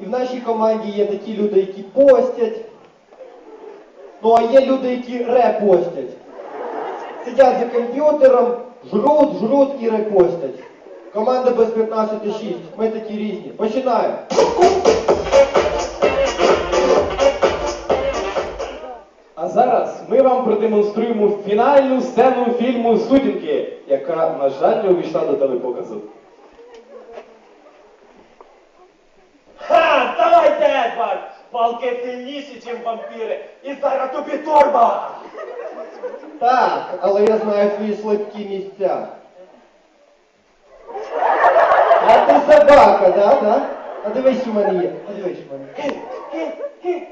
І в нашій команді є такі люди, які постять. Ну а є люди, які репостять. Сидять за комп'ютером, жруть, жруть і репостять. Команда без 15,6. Ми такі різні. Починаємо. А зараз ми вам продемонструємо фінальну сцену фільму Сутінки, яка, на жаль, не увійшла до телепоказу. Давайте, Едвард! Палки сильніші, ніж вампіри! І зараз тобі торба! Так, але я знаю твої слабкі місця. А ти собака, да, да? А дивись, що в мене є. А дивись, що в мене є.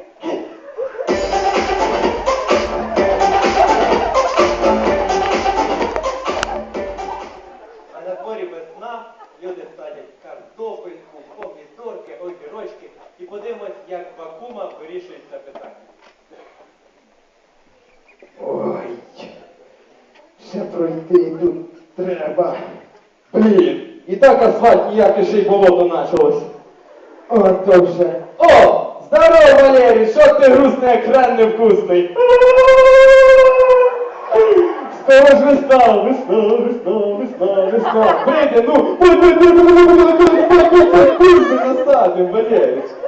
А на дворі весна, люди садять картопельку, помідорки, огірочки. І подивимось, як вакуума вирішується питання. Ой, ще пройти тут треба. Блін, і так асфальт ніяке ще й болото началось. От то вже. О! Здорово, Валерій! Що ти грустний, як хрен невкусний? Скоро ж весна, весна, весна, весна, весна. Прийде, ну, Валерій.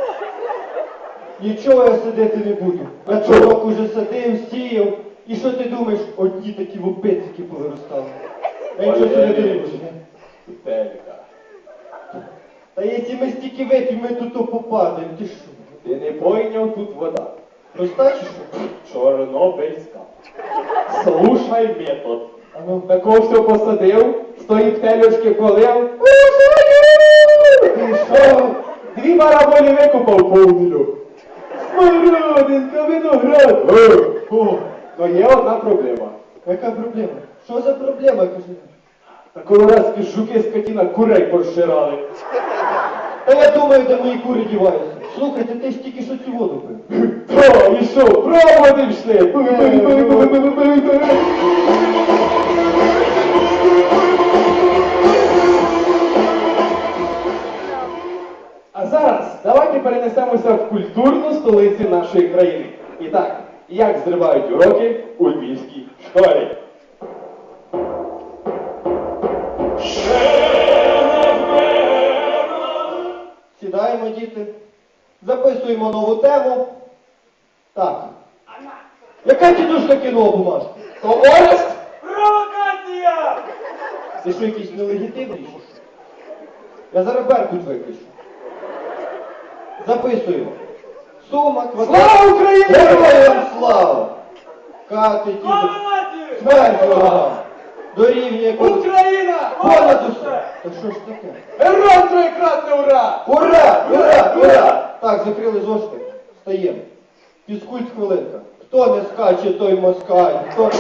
Нічого я садити не буду. Я А чого? цього року вже садив, сіяв. І що ти думаєш, одні такі вопицики повиростали. Я нічого садити не буду. Та якщо ми стільки вип'ємо, ми тут то попадаємо. Ти що? Ти не пойняв, тут вода. Розтачиш? що? Чорнобильська. Слушай метод. А ну, Такого все посадив, стої в телючки полив. І що? Дві бараболі викупав повнілю. Смородинка, виноград. Е, О, Ну є одна проблема. яка проблема? Що за проблема, кажи? Та колорадські жуки скотіна курей поширали. Та я думаю, де мої кури діваються. Слухайте, ти ж тільки що цю воду пив. О, і що, проводи йшли. А зараз давайте перенесемося в культурну столицю нашої країни. І так, як зривають уроки у львівській школі. Сідаємо, діти. Записуємо нову тему. Так. Яка тітушка кинула бумажку? То Орест? Провокація! Ти що якийсь нелегітимний? Я зараз беркут випишу. Записуємо. Сума, квадрат. Слава Україні! Героям слава! Кати, нації! Смерть ворогам! Дорівнює кон- Україна! понад усе! Та що ж таке? Герой троєкратне ура! Ура! Ура! Ура! Так, закрили зошити. Встаємо. Фізкульт хвилинка. Хто не скаче, той москаль. Хто...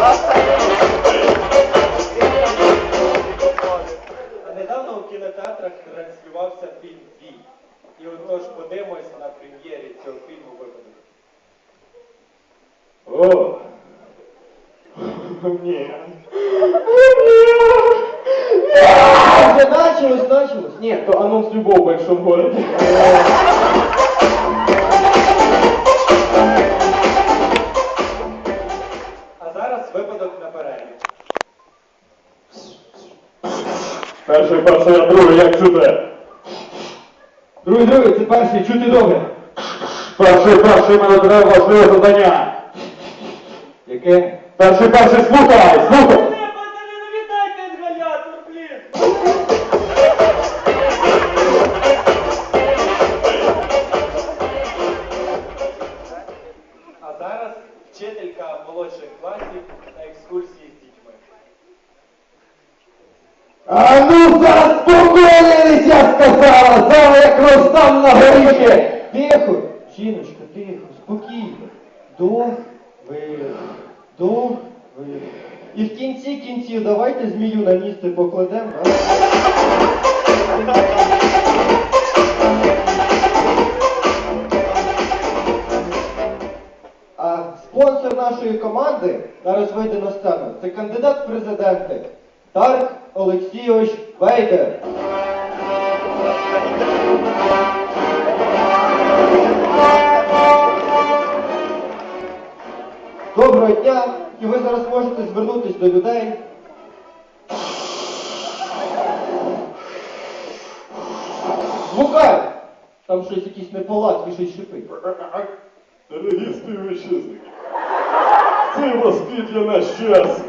А подивимось на прем'єрі цього фільму випадок. О! Ні. Вже началось, началось. Ні, то анонс любого в большом городе. А зараз випадок на перегляд. Перший, а другий, як чути? Другий, другий, це перший, чути добре. Перший, перший, мене треба важливе завдання. Яке? Перший, перший, слухай, слухай. Пацани, ну віддайте інгалятор, блін! А ну заспокоїлися, сказала, зараз як Ростам на горіхи. Тихо, жіночка, тихо, спокійно. Дух, видих, дух, видих. І в кінці кінців давайте змію на місце покладемо. А спонсор нашої команди зараз вийде на сцену. Це кандидат в президенти Тарк Олексійович Вейдер. Доброго дня! І ви зараз можете звернутися до людей. Звукай! Там щось якийсь неполадки, щось шипить. Дорогі співвітчизники, Це вас піде на щастя.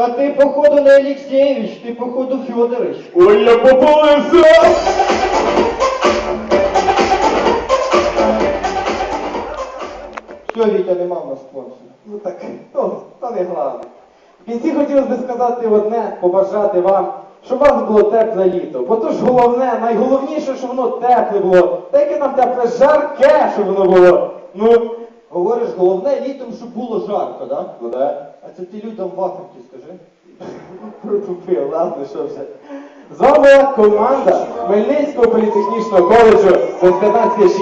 Та ти, походу, не Олексєєвич, ти, походу, Фьодорович. Ой, я попалився! Все, Вітя, нема в нас спонсора. Ну так, то, то не головне. В кінці хотілося б сказати одне, побажати вам, щоб у вас було тепле літо. Бо то ж головне, найголовніше, щоб воно тепле було. Та яке нам тепле, жарке, щоб воно було. Ну, Говориш, головне літом, щоб було жарко, да? ну да. А це ти людям в Африці скажи. Протупив, ладно, що вже. З вами команда Хмельницького політехнічного коледжу без 15.6.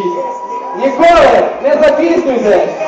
Ніколи не запізнюйтесь!